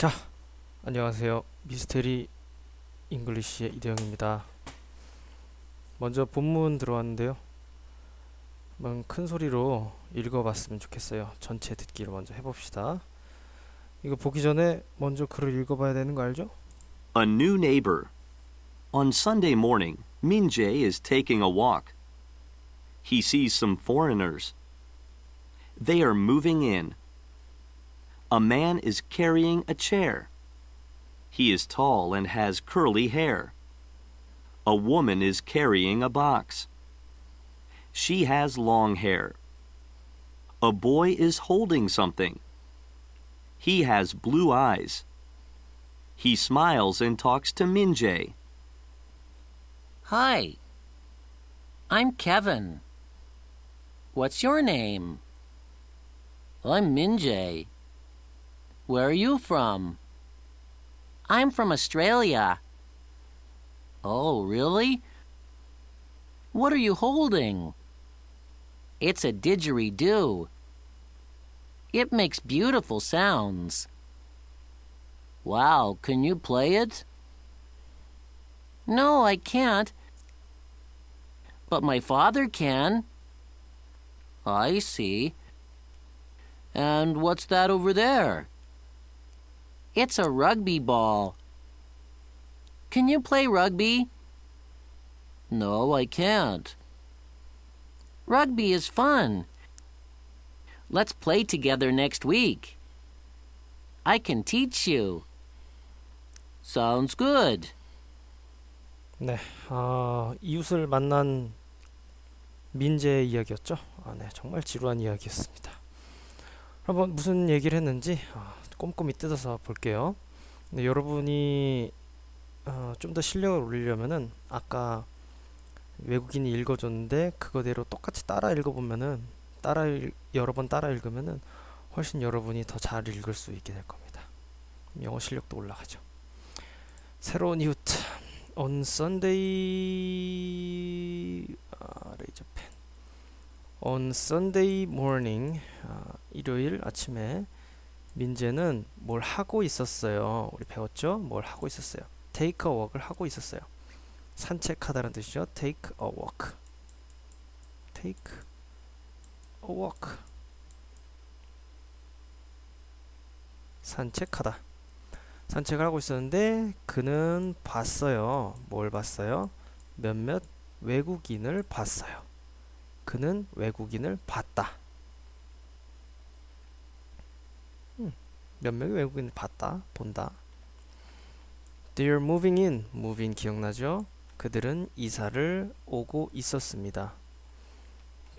자, 안녕하세요. 미스테리 잉글리시의 이대영입니다. 먼저 본문 들어왔는데요. 큰 소리로 읽어봤으면 좋겠어요. 전체 듣기를 먼저 해봅시다. 이거 보기 전에 먼저 글을 읽어봐야 되는 거 알죠? A new neighbor. On Sunday morning, Min Jae is taking a walk. He sees some foreigners. They are moving in. A man is carrying a chair. He is tall and has curly hair. A woman is carrying a box. She has long hair. A boy is holding something. He has blue eyes. He smiles and talks to Minjay. Hi. I'm Kevin. What's your name? I'm Minjay. Where are you from? I'm from Australia. Oh, really? What are you holding? It's a didgeridoo. It makes beautiful sounds. Wow, can you play it? No, I can't. But my father can. I see. And what's that over there? It's a rugby ball. Can you play rugby? No, I can't. Rugby is fun. Let's play together next week. I can teach you. Sounds good. 네, 아, 이웃을 만난 민재의 이야기였죠. 아, 네, 정말 지루한 이야기였습니다. 한번 무슨 얘기를 했는지 아, 꼼꼼히 뜯어서 볼게요. 네, 여러분이 어, 좀 더 실력을 올리려면은 아까 외국인이 읽어줬는데 그거대로 똑같이 따라 읽어보면은 따라 읽, 여러 번 따라 읽으면은 훨씬 여러분이 더 잘 읽을 수 있게 될 겁니다. 영어 실력도 올라가죠. 새로운 이웃 on Sunday 아, 레이저 펜 on Sunday morning 아, 일요일 아침에 민재는 뭘 하고 있었어요. 우리 배웠죠? 뭘 하고 있었어요. take a walk을 하고 있었어요. 산책하다는 뜻이죠. take a walk. take a walk. 산책하다. 산책을 하고 있었는데 그는 봤어요. 뭘 봤어요? 몇몇 외국인을 봤어요. 그는 외국인을 봤다. 음, 몇 명의 외국인을 봤다, 본다. They're moving in. moving 기억나죠? 그들은 이사를 오고 있었습니다.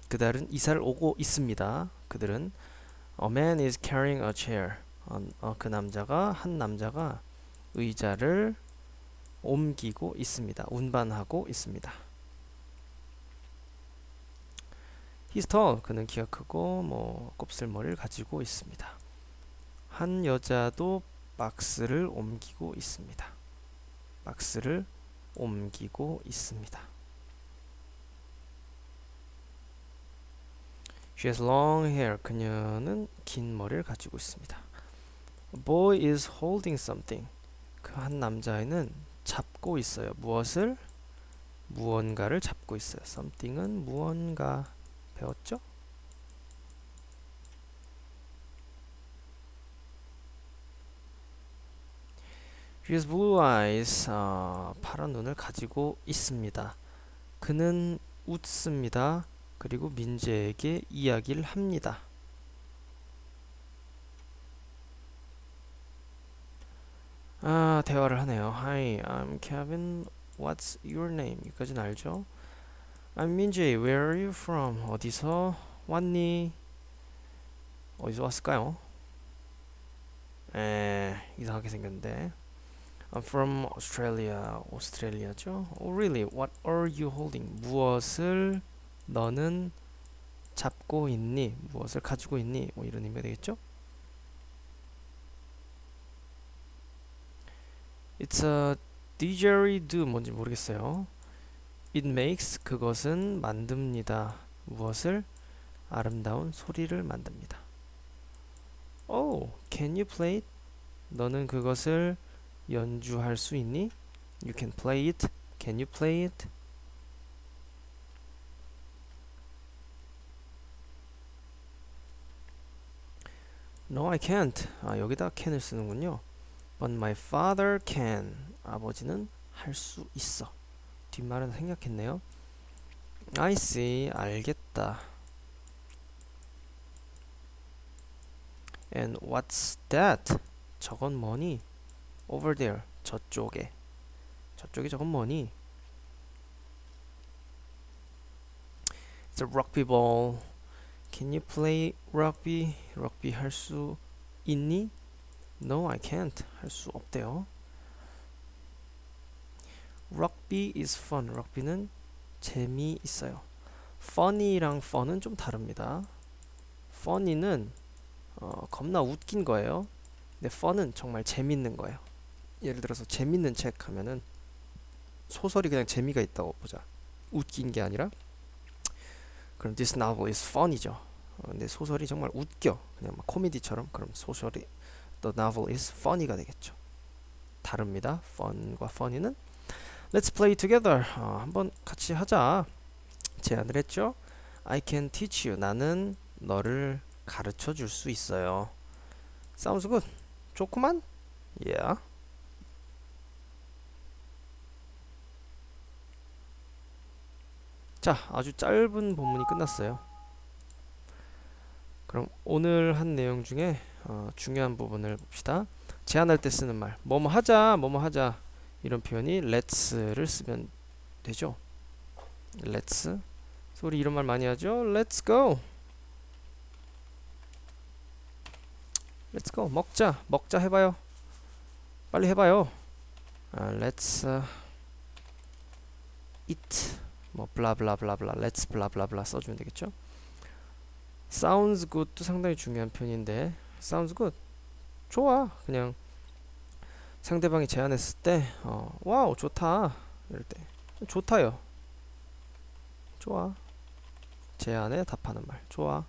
그들은 이사를 오고 있습니다. 그들은 A man is carrying a chair. 어, 어, 그 남자가 한 남자가 의자를 옮기고 있습니다. 운반하고 있습니다. Tall. 그는 키가 크고 뭐 곱슬머리를 가지고 있습니다. 한 여자도 박스를 옮기고 있습니다. 박스를 옮기고 있습니다. She has long hair. 그녀는 긴 머리를 가지고 있습니다. A boy is holding something. 그 한 남자애는 잡고 있어요. 무엇을? 무언가를 잡고 있어요. something은 무언가 배웠죠? Has blue eyes. 어, 파란 눈을 가지고 있습니다. 그는 웃습니다. 그리고 민재에게 이야기를 합니다. 아, 대화를 하네요. Hi, I'm Kevin. What's your name? 여기까지는 알죠? I'm 민재. Where are you from? 어디서 왔니? 어디서 왔을까요? 에, 이상하게 생겼는데. I'm from Australia. 오스트레일리아죠? Oh, really? What are you holding? 무엇을 너는 잡고 있니? 무엇을 가지고 있니? 뭐 이런 의미가 되겠죠? It's a didgeridoo 뭔지 모르겠어요. It makes 그것은 만듭니다. 무엇을? 아름다운 소리를 만듭니다. Oh, can you play it? 너는 그것을 연주할 수 있니? You can play it. Can you play it? No, I can't. 아, 여기다 can을 쓰는군요. But my father can. 아버지는 할 수 있어. 뒷말은 생략했네요. I see. 알겠다. And what's that? 저건 뭐니? Over there. 저쪽에. 저쪽에 저건 뭐니? It's a rugby ball. Can you play rugby? rugby 할 수 있니? No, I can't. 할 수 없대요. Rugby is fun. rugby는 재미있어요. funny랑 fun은 좀 다릅니다. funny는 어, 겁나 웃긴 거예요. 근데 fun은 정말 재밌는 거예요. 예를 들어서 재밌는 책 하면은 소설이 그냥 재미가 있다고 보자. 웃긴 게 아니라 그럼 this novel is fun이죠. 어, 근데 소설이 정말 웃겨. 그냥 막 코미디처럼 그럼 소설이 the novel is funny가 되겠죠. 다릅니다. fun과 funny는 Let's play together. 어, 한번 같이 하자. 제안을 했죠. I can teach you. 나는 너를 가르쳐 줄 수 있어요. Sounds good. 좋구만. Yeah. 자, 아주 짧은 본문이 끝났어요. 그럼 오늘 한 내용 중에 어, 중요한 부분을 봅시다. 제안할 때 쓰는 말, 뭐뭐 하자, 뭐뭐 하자 이런 표현이 let's를 쓰면 되죠. let's. 우리 이런 말 많이 하죠. Let's go. Let's go. 먹자, 먹자 해봐요. 빨리 해봐요. 아, let's uh, eat. 뭐 블라블라블라블라 let's 블라블라블라 써주면 되겠죠 sounds good도 상당히 중요한 표현인데 sounds good 좋아 그냥 상대방이 제안했을 때 어, 와우 좋다. 이럴 때 좋다요 좋아. 제안에 답하는 말 좋아.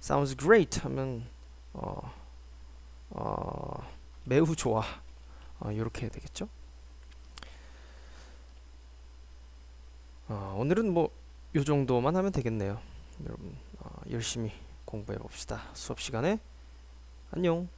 Sounds great. 하면 어, 어, 매우 좋아. 어, 이렇게 해야 되겠죠? 어, 오늘은 뭐 요 정도만 하면 되겠네요. 여러분 어, 열심히 공부해 봅시다. 수업 시간에. 안녕.